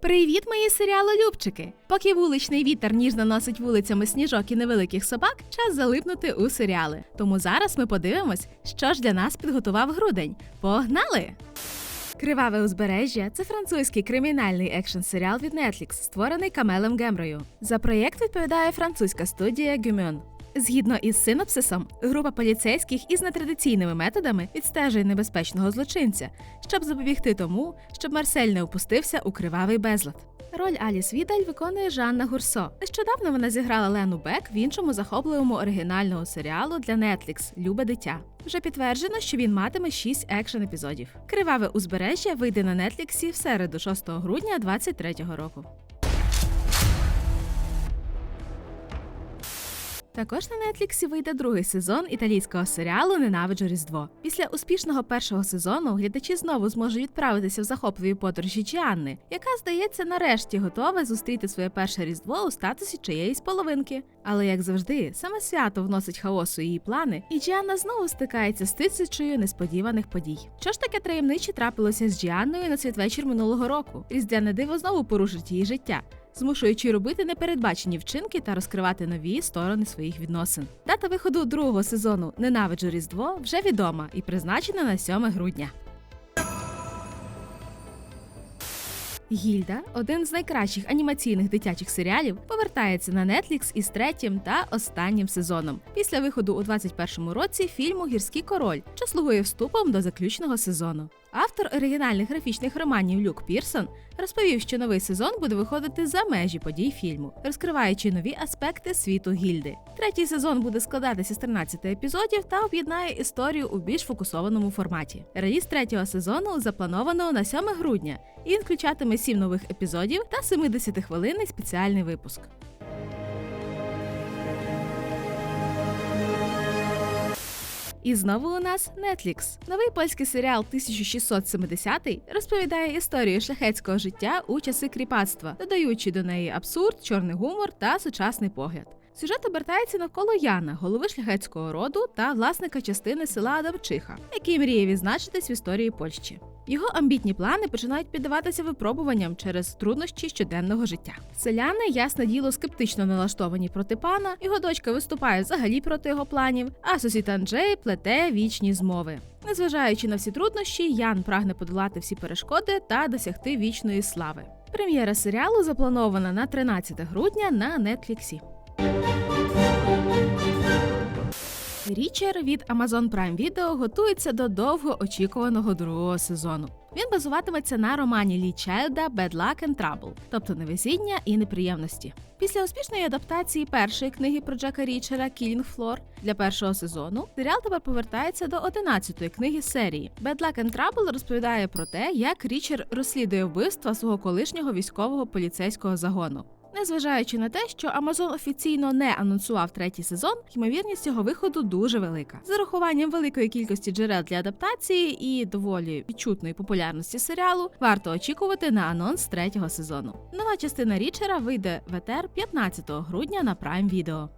Привіт, мої серіалолюбчики! Поки вуличний вітер ніжно носить вулицями сніжок і невеликих собак, час залипнути у серіали. Тому зараз ми подивимось, що ж для нас підготував грудень. Погнали! Криваве узбережжя це французький кримінальний екшн серіал від Netflix, створений Камелем Гемрою. За проєкт відповідає французька студія Гюмьон. Згідно із синопсисом, група поліцейських із нетрадиційними методами відстежує небезпечного злочинця, щоб запобігти тому, щоб Марсель не опустився у кривавий безлад. Роль Аліс Відаль виконує Жанна Гурсо. Нещодавно вона зіграла Лену Бек в іншому захопливому оригінального серіалу для Netflix Любе дитя. Вже підтверджено, що він матиме 6 екшн епізодів. Криваве узбережжя вийде на Нетліксі в середу 6 грудня 2023 року. Також на Нетліксі вийде другий сезон італійського серіалу Ненавиджу Різдво. Після успішного першого сезону глядачі знову зможуть відправитися в захопливі подорожі Джіанни, яка, здається, нарешті готова зустріти своє перше різдво у статусі чиєїсь половинки. Але як завжди, саме свято вносить хаос у її плани, і Джіанна знову стикається з тисячою несподіваних подій. Що ж таке таємниче трапилося з Джіанною на святвечір минулого року? Різдвяне диво знову порушить її життя змушуючи робити непередбачені вчинки та розкривати нові сторони своїх відносин. Дата виходу другого сезону Ненавиджу Різдво вже відома і призначена на 7 грудня. Гільда, один з найкращих анімаційних дитячих серіалів, повертається на Netflix із третім та останнім сезоном після виходу у 21-му році фільму Гірський король, що слугує вступом до заключного сезону. Автор оригінальних графічних романів Люк Пірсон розповів, що новий сезон буде виходити за межі подій фільму, розкриваючи нові аспекти світу гільди. Третій сезон буде складатися з 13 епізодів та об'єднає історію у більш фокусованому форматі. Реліз третього сезону заплановано на 7 грудня, і він включатиме 7 нових епізодів та 70-хвилинний спеціальний випуск. І знову у нас Netflix. Новий польський серіал 1670 розповідає історію шляхетського життя у часи кріпацтва, додаючи до неї абсурд, чорний гумор та сучасний погляд. Сюжет обертається навколо Яна, голови шляхетського роду та власника частини села Адамчиха, який мріє відзначитись в історії Польщі. Його амбітні плани починають піддаватися випробуванням через труднощі щоденного життя. Селяни, ясне діло, скептично налаштовані проти пана. Його дочка виступає взагалі проти його планів, а сусід Анджей плете вічні змови. Незважаючи на всі труднощі, Ян прагне подолати всі перешкоди та досягти вічної слави. Прем'єра серіалу запланована на 13 грудня на Нетфліксі. Річер від Amazon Prime Video готується до довгоочікуваного другого сезону. Він базуватиметься на романі Лі Чайлда «Bad Luck and Trouble», тобто невезіння і неприємності. Після успішної адаптації першої книги про Джека Річера «Killing Floor» для першого сезону серіал тепер повертається до 11-ї книги серії. «Bad Luck and Trouble» розповідає про те, як Річер розслідує вбивства свого колишнього військового поліцейського загону. Незважаючи на те, що Amazon офіційно не анонсував третій сезон, ймовірність його виходу дуже велика. З урахуванням великої кількості джерел для адаптації і доволі відчутної популярності серіалу, варто очікувати на анонс третього сезону. Нова частина Річера вийде в етер 15 грудня на Prime Video.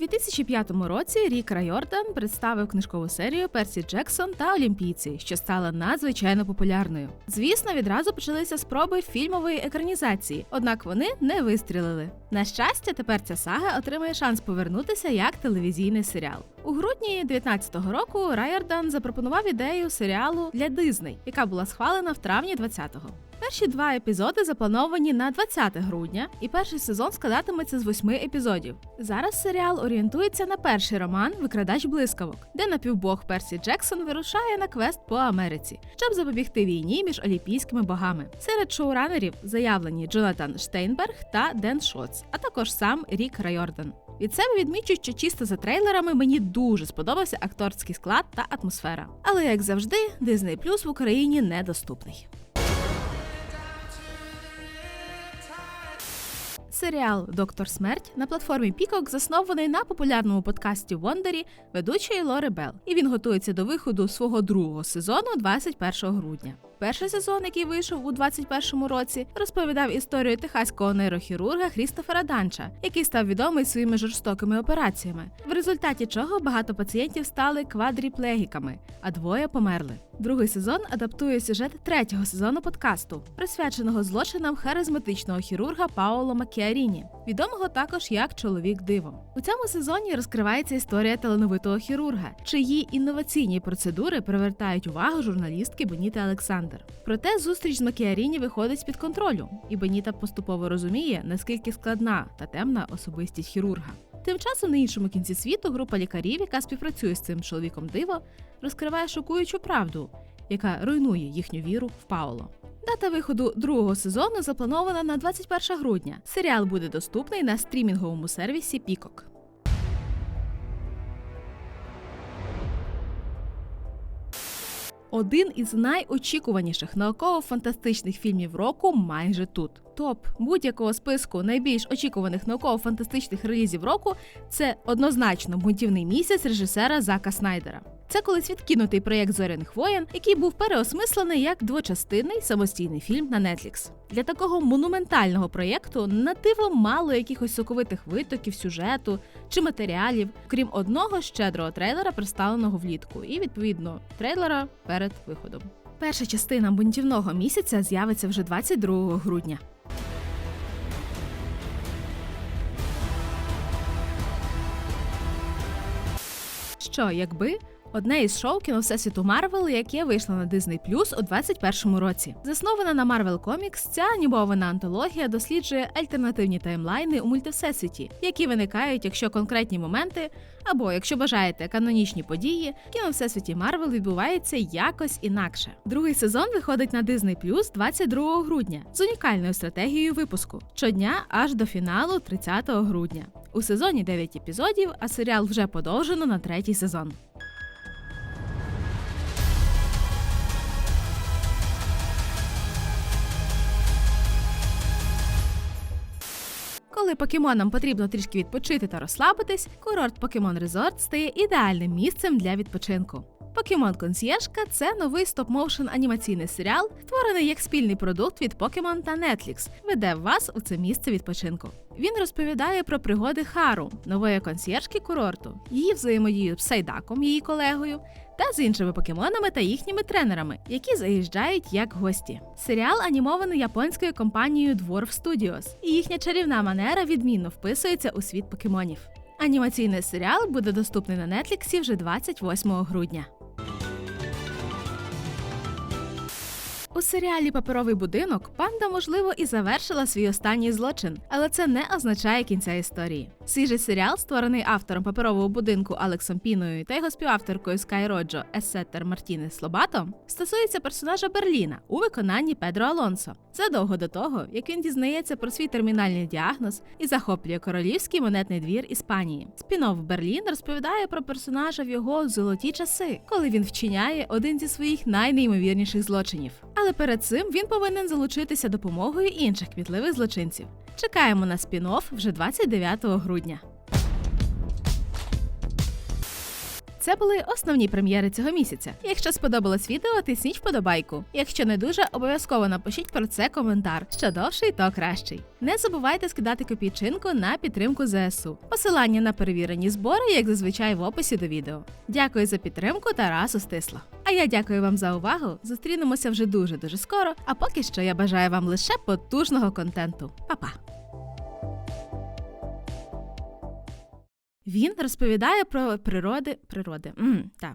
У 2005 році Рік Райордан представив книжкову серію Персі Джексон та Олімпійці, що стала надзвичайно популярною. Звісно, відразу почалися спроби фільмової екранізації, однак вони не вистрілили. На щастя, тепер ця сага отримає шанс повернутися як телевізійний серіал. У грудні 2019 року Райордан запропонував ідею серіалу для Дизней, яка була схвалена в травні 20-го. Перші два епізоди заплановані на 20 грудня, і перший сезон складатиметься з восьми епізодів. Зараз серіал орієнтується на перший роман Викрадач блискавок, де напівбог Персі Джексон вирушає на квест по Америці, щоб запобігти війні між олімпійськими богами. Серед шоуранерів заявлені Джонатан Штейнберг та Ден Шоц, а також сам Рік Райордан. Від себе відмічу, що чисто за трейлерами мені дуже сподобався акторський склад та атмосфера. Але як завжди, Disney Plus в Україні недоступний. Серіал Доктор Смерть на платформі Пікок заснований на популярному подкасті Вондері ведучої Лори Белл, і він готується до виходу свого другого сезону 21 грудня. Перший сезон, який вийшов у 21-му році, розповідав історію техаського нейрохірурга Крістофера Данча, який став відомий своїми жорстокими операціями, в результаті чого багато пацієнтів стали квадріплегіками, а двоє померли. Другий сезон адаптує сюжет третього сезону подкасту, присвяченого злочинам харизматичного хірурга Паоло Макіаріні, відомого також як чоловік диво. У цьому сезоні розкривається історія талановитого хірурга, чиї інноваційні процедури привертають увагу журналістки Беніти Олександр. Проте зустріч з Макіаріні виходить з під контролю, і Беніта поступово розуміє, наскільки складна та темна особистість хірурга. Тим часом на іншому кінці світу група лікарів, яка співпрацює з цим чоловіком диво, розкриває шокуючу правду, яка руйнує їхню віру в Пауло. Дата виходу другого сезону запланована на 21 грудня. Серіал буде доступний на стрімінговому сервісі Пікок. Один із найочікуваніших науково-фантастичних фільмів року майже тут. Топ будь-якого списку найбільш очікуваних науково-фантастичних релізів року це однозначно бунтівний місяць режисера Зака Снайдера. Це колись відкинутий проєкт зоряних воєн, який був переосмислений як двочастинний самостійний фільм на Netflix. Для такого монументального проєкту на диво мало якихось соковитих витоків сюжету чи матеріалів, крім одного щедрого трейлера, представленого влітку, і відповідно трейлера перед виходом. Перша частина бунтівного місяця з'явиться вже 22 грудня. Що, якби одне із шоу кіно Всесвіту Марвел, яке вийшло на Disney Plus у 21-му році. Заснована на Marvel Comics, ця анімована антологія досліджує альтернативні таймлайни у мультивсесвіті, які виникають, якщо конкретні моменти, або якщо бажаєте канонічні події, кіно Всесвіті Марвел відбувається якось інакше. Другий сезон виходить на Disney Plus 22 грудня з унікальною стратегією випуску щодня аж до фіналу 30 грудня. У сезоні 9 епізодів, а серіал вже подовжено на третій сезон. Коли покемонам потрібно трішки відпочити та розслабитись, курорт Покемон Resort стає ідеальним місцем для відпочинку. Покемон Консьєржка це новий стоп-моушен анімаційний серіал, створений як спільний продукт від Покемон та Netflix, веде вас у це місце відпочинку. Він розповідає про пригоди Хару, нової консьєржки курорту, її взаємодію з Сайдаком, її колегою, та з іншими покемонами та їхніми тренерами, які заїжджають як гості. Серіал анімований японською компанією Dwarf Studios, і їхня чарівна манера відмінно вписується у світ покемонів. Анімаційний серіал буде доступний на Нетліксі вже 28 грудня. У серіалі Паперовий будинок панда, можливо, і завершила свій останній злочин, але це не означає кінця історії. Свіжий серіал, створений автором паперового будинку Алексом Піною та його співавторкою Скай Роджо Есеттер Мартінес Лобато, стосується персонажа Берліна у виконанні Педро Алонсо. Задовго до того, як він дізнається про свій термінальний діагноз і захоплює королівський монетний двір Іспанії. Спінов Берлін розповідає про персонажа в його золоті часи, коли він вчиняє один зі своїх найнеймовірніших злочинів. Але перед цим він повинен залучитися допомогою інших кмітливих злочинців. Чекаємо на спін-офф вже 29 грудня. Це були основні прем'єри цього місяця. Якщо сподобалось відео, тисніть вподобайку. Якщо не дуже, обов'язково напишіть про це коментар. Що довший, то кращий. Не забувайте скидати копійчинку на підтримку ЗСУ. Посилання на перевірені збори, як зазвичай, в описі до відео. Дякую за підтримку та разу стисло. А я дякую вам за увагу. Зустрінемося вже дуже дуже скоро. А поки що я бажаю вам лише потужного контенту. Па-па! Він розповідає про природи природи. М, та.